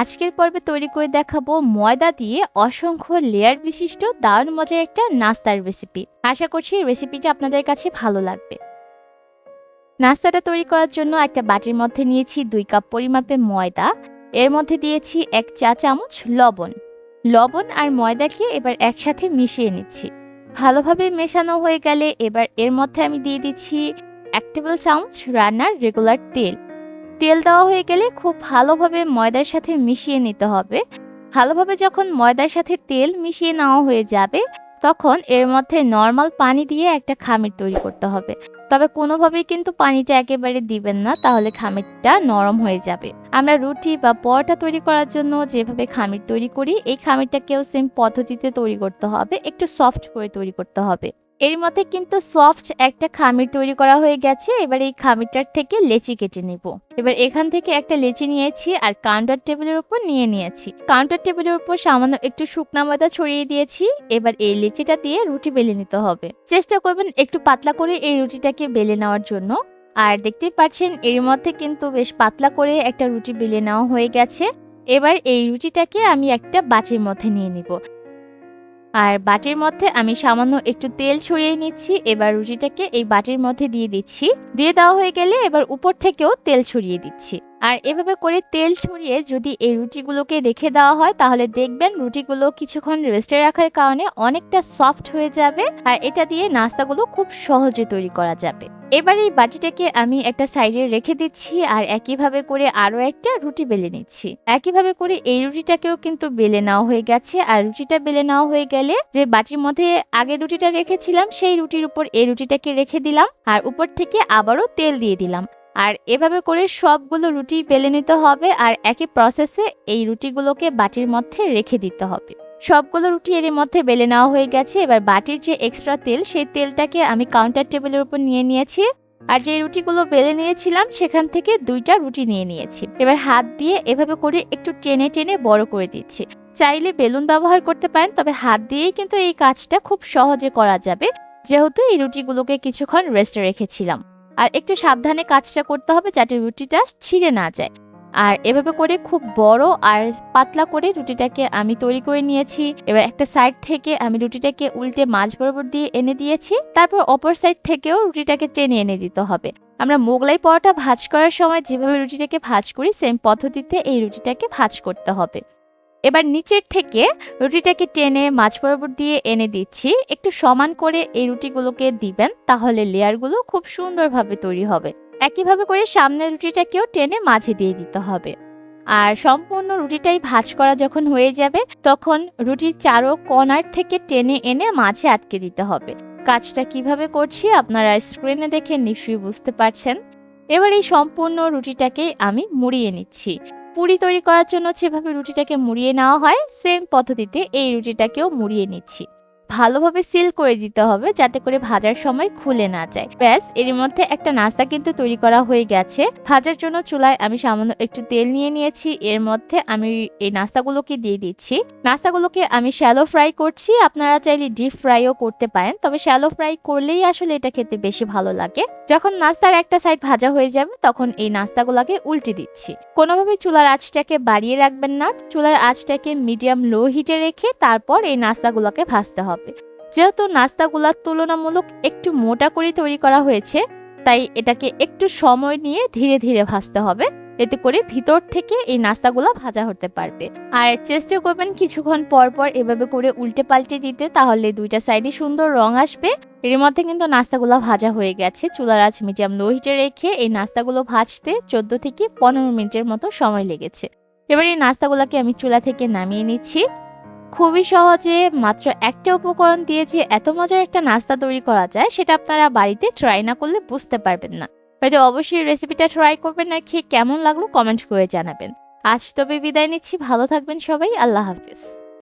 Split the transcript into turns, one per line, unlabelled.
আজকের পর্বে তৈরি করে দেখাবো ময়দা দিয়ে অসংখ্য লেয়ার বিশিষ্ট দারুণ মজার একটা নাস্তার রেসিপি আশা করছি রেসিপিটা আপনাদের কাছে ভালো লাগবে। নাস্তাটা তৈরি করার জন্য একটা বাটির মধ্যে নিয়েছি দুই কাপ পরিমাপে ময়দা। এর মধ্যে দিয়েছি এক চা চামচ লবণ। লবণ আর ময়দাকে এবার একসাথে মিশিয়ে নিচ্ছি। ভালোভাবে মেশানো হয়ে গেলে এবার এর মধ্যে আমি দিয়ে দিচ্ছি এক টেবিল চামচ রান্নার রেগুলার তেল। তেল দেওয়া হয়ে গেলে খুব ভালোভাবে ময়দার সাথে মিশিয়ে নিতে হবে। ভালোভাবে যখন ময়দার সাথে তেল মিশিয়ে নেওয়া হয়ে যাবে, তখন এর মধ্যে নর্মাল পানি দিয়ে একটা খামির তৈরি করতে হবে। তবে কোনোভাবেই কিন্তু পানিটা একেবারে দিবেন না, তাহলে খামিরটা নরম হয়ে যাবে। আমরা রুটি বা পরোটা তৈরি করার জন্য যেভাবে খামির তৈরি করি, এই খামিরটাকেও সেম পদ্ধতিতে তৈরি করতে হবে, একটু সফট করে তৈরি করতে হবে। এর মধ্যে কিন্তু সফট একটা খামির তৈরি করা হয়ে গেছে। এবার এই খামিরটার থেকে লেচি কেটে নেব। এবার এখান থেকে একটা লেচি নিয়েছি আর কাউন্টার টেবিলের উপর নিয়ে নিয়েছি। কাউন্টার টেবিলের উপর সামান্য একটু শুকনা ময়দা ছড়িয়ে দিয়েছি। এবার এই লেচিটা দিয়ে রুটি বেলে নিতে হবে। চেষ্টা করবেন একটু পাতলা করে এই রুটিটাকে বেলে নেওয়ার জন্য। আর দেখতেই পাচ্ছেন, এর মধ্যে কিন্তু বেশ পাতলা করে একটা রুটি বেলে নেওয়া হয়ে গেছে। এবার এই রুটিটাকে আমি একটা বাটির মধ্যে নিয়ে নিব। আর বাটির মধ্যে আমি সামান্য একটু তেল ছড়িয়ে নিচ্ছি। এবার রুটিটাকে এই বাটির মধ্যে দিয়ে দিচ্ছি। দিয়ে দেওয়া হয়ে গেলে এবার উপর থেকেও তেল ছড়িয়ে দিচ্ছি। আর এভাবে করে তেল ছড়িয়ে যদি এই রুটিগুলোকে রেখে দেওয়া হয়, তাহলে দেখবেন রুটিগুলো কিছুক্ষণ রেস্টে রাখার কারণে অনেকটা সফট হয়ে যাবে আর এটা দিয়ে নাস্তাগুলো খুব সহজে তৈরি করা যাবে। এবার এই বাটিটাকে আমি একটা সাইডে রেখে দিচ্ছি আর একইভাবে করে আরও একটা রুটি বেলে নিচ্ছি। একইভাবে করে এই রুটিটাকেও কিন্তু বেলে নেওয়া হয়ে গেছে আর রুটিটা বেলে নেওয়া হয়ে গেলে যে বাটির মধ্যে আগে রুটিটা রেখেছিলাম, সেই রুটির উপর এই রুটিটাকে রেখে দিলাম আর উপর থেকে আবারও তেল দিয়ে দিলাম। আর এভাবে করে সবগুলো রুটি বেলে নিতে হবে আর একই প্রসেসে এই রুটিগুলোকে বাটির মধ্যে রেখে দিতে হবে। সবগুলো রুটি এর মধ্যে বেলে নেওয়া হয়ে গেছে। এবার বাটির যে এক্সট্রা তেল, সেই তেলটাকে আমি কাউন্টার টেবিলের উপর নিয়ে নিয়েছি। আর যে রুটিগুলো বেলে নিয়েছিলাম, সেখান থেকে দুইটা রুটি নিয়ে নিয়েছি। এবার হাত দিয়ে এভাবে করে একটু টেনে টেনে বড় করে দিচ্ছি। চাইলে বেলুন ব্যবহার করতে পারেন, তবে হাত দিয়েই কিন্তু এই কাজটা খুব সহজে করা যাবে। যেহেতু এই রুটিগুলোকে কিছুক্ষণ রেস্টে রেখেছিলাম। আর একটু সাবধানে কাজটা করতে হবে যাতে রুটিটা ছিঁড়ে না যায়। আর এভাবে করে খুব বড় আর পাতলা করে রুটিটাকে আমি তৈরি করে নিয়েছি। এবার একটা সাইড থেকে আমি রুটিটাকে উল্টে মাছ বরাবর দিয়ে এনে দিয়েছি। তারপর অপর সাইড থেকেও রুটিটাকে টেনে এনে দিতে হবে। আমরা মোগলাই পরোটা ভাজ করার সময় যেভাবে রুটিটাকে ভাজ করি, সেম পদ্ধতিতে এই রুটিটাকে ভাজ করতে হবে। এবার নিচের থেকে রুটিটাকে টেনে মাছ বরাবর দিয়ে এনে দিচ্ছি। একটু সমান করে এই রুটিগুলোকে দিবেন, তাহলে লেয়ারগুলো খুব সুন্দরভাবে তৈরি হবে। একইভাবে করে সামনের রুটিটাকেও টেনে মাঝে দিয়ে দিতে হবে। আর সম্পূর্ণ রুটিটাই ভাজ করা যখন হয়ে যাবে, তখন রুটির চারো কর্নার থেকে টেনে এনে মাঝে আটকে দিতে হবে। কাজটা কীভাবে করছি আপনারা স্ক্রিনে দেখে নিশ্চয়ই বুঝতে পারছেন। এবার এই সম্পূর্ণ রুটিটাকে আমি মুড়িয়ে নিচ্ছি। পুরি তৈরি করার জন্য যেভাবে রুটিটাকে মুড়িয়ে নেওয়া হয় সেম পদ্ধতিতে এই রুটিটাকেও মুড়িয়ে নিচ্ছি। ভালোভাবে সিল করে দিতে হবে যাতে করে ভাজার সময় খুলে না যায়। ব্যাস এর মধ্যে একটা নাস্তা কিন্তু তৈরি করা হয়ে গেছে। ভাজার জন্য চুলায় আমি সামান্য একটু তেল নিয়ে নিয়েছি। এর মধ্যে আমি এই নাস্তাগুলোকে দিয়ে দিচ্ছি। নাস্তাগুলোকে আমি শ্যালো ফ্রাই করছি। আপনারা চাইলে ডিপ ফ্রাইও করতে পারেন। তবে শ্যালো ফ্রাই করলেই আসলে এটা খেতে বেশি ভালো লাগে। যখন নাস্তার একটা সাইড ভাজা হয়ে যাবে, তখন এই নাস্তাগুলোকে উল্টে দিচ্ছি। কোনোভাবে চুলার আঁচটাকে বাড়িয়ে রাখবেন না। চুলার আঁচটাকে মিডিয়াম লো হিটে রেখে তারপর এই নাস্তাগুলোকে ভাজতে হবে। যেহেতু নাস্তাগুলা তুলনামূলক একটু মোটা করে তৈরি করা হয়েছে, তাই এটাকে একটু সময় নিয়ে ধীরে ধীরে ভাজতে হবে। এতে করে ভিতর থেকে এই নাস্তাগুলো ভাজা হতে পারবে। আর চেষ্টা করবেন কিছুক্ষণ পর পর এভাবে করে উল্টে পাল্টে দিতে, তাহলে দুইটা সাইডে সুন্দর রং আসবে। এর মধ্যে কিন্তু নাস্তাগুলো ভাজা হয়ে গেছে। চুলার আঁচ মিডিয়াম লো হিটে রেখে এই নাস্তাগুলো ভাজতে চোদ্দ থেকে পনেরো মিনিটের মতো সময় লেগেছে। এবার এই নাস্তাগুলোকে আমি চুলা থেকে নামিয়ে নিচ্ছি। খুবই সহজে মাত্র একটা উপকরণ দিয়ে যে এত মজার একটা নাস্তা তৈরি করা যায়, সেটা আপনারা বাড়িতে ট্রাই না করলে বুঝতে পারবেন না। হয়তো অবশ্যই রেসিপিটা ট্রাই করবেন আর খেয়ে কেমন লাগল কমেন্ট করে জানাবেন। আজ তবে বিদায় নিচ্ছি। ভালো থাকবেন সবাই। আল্লাহ হাফিজ।